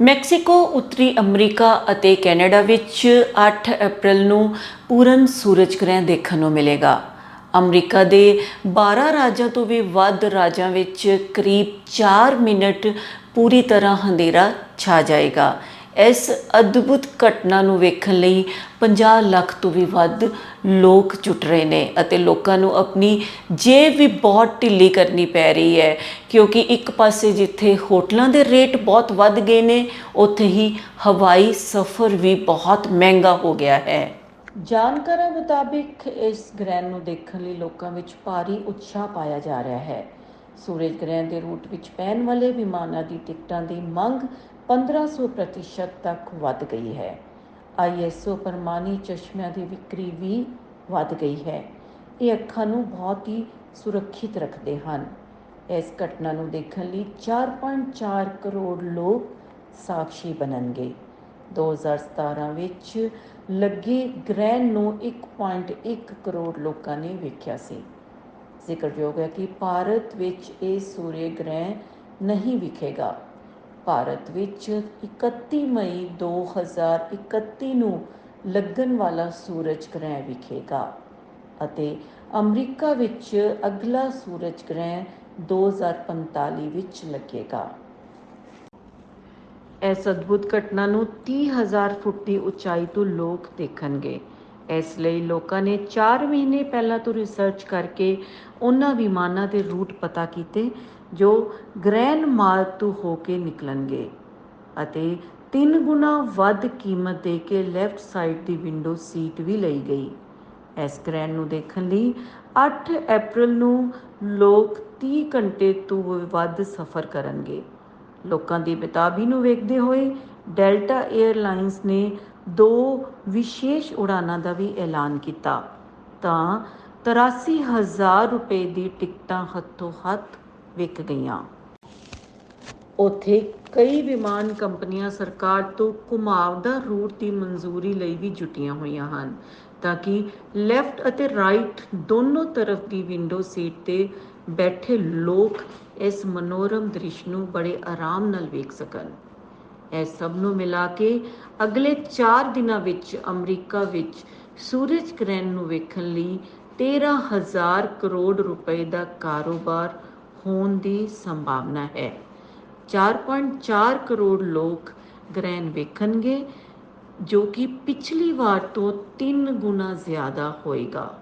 Mexico, ਉੱਤਰੀ America ਅਤੇ Canada ਵਿੱਚ 8 ਅਪ੍ਰੈਲ ਨੂੰ ਪੂਰਨ ਸੂਰਜ ਗ੍ਰਹਿਣ ਦੇਖਣ ਨੂੰ ਮਿਲੇਗਾ। ਅਮਰੀਕਾ ਦੇ 12 ਰਾਜਾਂ ਤੋਂ ਵੀ ਵੱਧ ਰਾਜਾਂ ਵਿੱਚ ਕਰੀਬ 4 ਮਿੰਟ ਪੂਰੀ ਤਰ੍ਹਾਂ ਹਨੇਰਾ ਛਾ ਜਾਏਗਾ। ਇਸ ਅਦਭੁਤ ਘਟਨਾ ਨੂੰ ਵੇਖਣ ਲਈ 50 ਲੱਖ ਤੋਂ ਵੀ ਵੱਧ ਲੋਕ ਜੁਟ ਰਹੇ ਨੇ ਅਤੇ ਲੋਕਾਂ ਨੂੰ ਆਪਣੀ ਜੇਬ ਵੀ ਬਹੁਤ ਢਿੱਲੀ ਕਰਨੀ ਪੈ ਰਹੀ ਹੈ, ਕਿਉਂਕਿ ਇੱਕ ਪਾਸੇ ਜਿੱਥੇ ਹੋਟਲਾਂ ਦੇ ਰੇਟ ਬਹੁਤ ਵੱਧ ਗਏ ਨੇ, ਉੱਥੇ ਹੀ ਹਵਾਈ ਸਫ਼ਰ ਵੀ ਬਹੁਤ ਮਹਿੰਗਾ ਹੋ ਗਿਆ ਹੈ। ਜਾਣਕਾਰਾਂ ਮੁਤਾਬਿਕ ਇਸ ਗ੍ਰਹਿਣ ਨੂੰ ਦੇਖਣ ਲਈ ਲੋਕਾਂ ਵਿੱਚ ਭਾਰੀ ਉਤਸ਼ਾਹ ਪਾਇਆ ਜਾ ਰਿਹਾ ਹੈ। ਸੂਰਜ ਗ੍ਰਹਿਣ ਦੇ ਰੂਟ ਵਿੱਚ ਪੈਣ ਵਾਲੇ ਵਿਮਾਨਾਂ ਦੀ ਟਿਕਟਾਂ ਦੀ ਮੰਗ 1500 ਪ੍ਰਤੀਸ਼ਤ ਤੱਕ ਵੱਧ ਗਈ ਹੈ। ਆਈਐਸਓ ਪਰਮਾਨੀ ਚਸ਼ਮਿਆਂ ਦੀ ਵਿਕਰੀ ਵੀ ਵੱਧ ਗਈ ਹੈ। ਇਹ ਅੱਖਾਂ ਨੂੰ ਬਹੁਤ ਹੀ ਸੁਰੱਖਿਅਤ ਰੱਖਦੇ ਹਨ। ਇਸ ਘਟਨਾ ਨੂੰ ਦੇਖਣ ਲਈ 4.4 ਕਰੋੜ ਲੋਕ ਸਾਕਸ਼ੀ ਬਣਨਗੇ। 2017 ਵਿੱਚ ਲੱਗੇ ਗ੍ਰਹਿਣ ਨੂੰ 1.1 ਕਰੋੜ ਲੋਕਾਂ ਨੇ ਵੇਖਿਆ ਸੀ। ਜ਼ਿਕਰਯੋਗ ਹੈ ਕਿ ਭਾਰਤ ਵਿੱਚ ਇਹ ਸੂਰਯ ਗ੍ਰਹਿਣ ਨਹੀਂ ਵਿਖੇਗਾ। ਭਾਰਤ ਵਿੱਚ 31 ਮਈ 2031 ਨੂੰ ਲੱਗਣ ਵਾਲਾ ਸੂਰਜ ਗ੍ਰਹਿਣ ਵਿਖੇਗਾ ਅਤੇ ਅਮਰੀਕਾ ਵਿੱਚ ਅਗਲਾ ਸੂਰਜ ਗ੍ਰਹਿਣ 2045 ਵਿੱਚ ਲੱਗੇਗਾ। ਇਸ ਅਦਭੁਤ ਘਟਨਾ ਨੂੰ 30000 ਫੁੱਟ ਦੀ ਉਚਾਈ ਤੋਂ ਲੋਕ ਦੇਖਣਗੇ। ਇਸ ਲਈ ਲੋਕਾਂ ਨੇ 4 ਮਹੀਨੇ ਪਹਿਲਾਂ ਤੋਂ ਰਿਸਰਚ ਕਰਕੇ ਉਹਨਾਂ ਵਿਮਾਨਾਂ ਦੇ ਰੂਟ ਪਤਾ ਕੀਤੇ, ਜੋ ਗ੍ਰੈਂਡ ਮਾਰਗ ਤੋਂ ਹੋ ਕੇ ਨਿਕਲਣਗੇ ਅਤੇ ਤਿੰਨ ਗੁਣਾ ਵੱਧ ਕੀਮਤ ਦੇ ਕੇ ਲੈਫਟ ਸਾਈਡ ਦੀ ਵਿੰਡੋ ਸੀਟ ਵੀ ਲਈ ਗਈ। ਇਸ ਗ੍ਰੈਂਡ ਨੂੰ ਦੇਖਣ ਲਈ 8 ਅਪ੍ਰੈਲ ਨੂੰ ਲੋਕ 30 ਘੰਟੇ ਤੋਂ ਵੱਧ ਸਫ਼ਰ ਕਰਨਗੇ। ਲੋਕਾਂ ਦੀ ਬੇਤਾਬੀ ਨੂੰ ਵੇਖਦੇ ਹੋਏ ਡੈਲਟਾ 에ਅਰਲਾਈਨਸ ਨੇ ਦੋ ਵਿਸ਼ੇਸ਼ ਉਡਾਨਾਂ ਦਾ ਵੀ ਐਲਾਨ ਕੀਤਾ। ਤਾਂ 83000 ਰੁਪਏ ਦੀ ਟਿਕਟਾਂ ਹੱਥੋਂ ਹੱਥ ਵਿਕ ਗਈਆਂ। ਉੱਥੇ ਕਈ ਵਿਮਾਨ ਕੰਪਨੀਆਂ ਸਰਕਾਰ ਤੋਂ ਘੁਮਾਵਦਾਰ ਰੂਟ ਦੀ ਮਨਜ਼ੂਰੀ ਲਈ ਵੀ ਜੁਟੀਆਂ ਹੋਈਆਂ ਹਨ, ਤਾਂ ਕਿ ਲੈਫਟ ਅਤੇ ਰਾਈਟ ਦੋਨੋਂ ਤਰਫ ਦੀ ਵਿੰਡੋ ਸੀਟ ਤੇ ਬੈਠੇ ਲੋਕ ਇਸ ਮਨੋਰਮ ਦ੍ਰਿਸ਼ ਨੂੰ ਬੜੇ ਆਰਾਮ ਨਾਲ ਵੇਖ ਸਕਣ। ਇਹ ਸਭ ਨੂੰ ਮਿਲਾ ਕੇ ਅਗਲੇ 4 ਦਿਨਾਂ ਵਿੱਚ ਅਮਰੀਕਾ ਵਿੱਚ ਸੂਰਜ ਗ੍ਰਹਿਣ ਨੂੰ ਵੇਖਣ ਲਈ 13000 ਕਰੋੜ ਰੁਪਏ ਦਾ ਕਾਰੋਬਾਰ ਹੋਣ ਦੀ ਸੰਭਾਵਨਾ ਹੈ। 4.4 ਕਰੋੜ ਲੋਕ ਗ੍ਰਹਿਣ ਵੇਖਣਗੇ, ਜੋ ਕਿ ਪਿਛਲੀ ਵਾਰ ਤੋਂ 3 ਗੁਣਾ ਜ਼ਿਆਦਾ ਹੋਏਗਾ।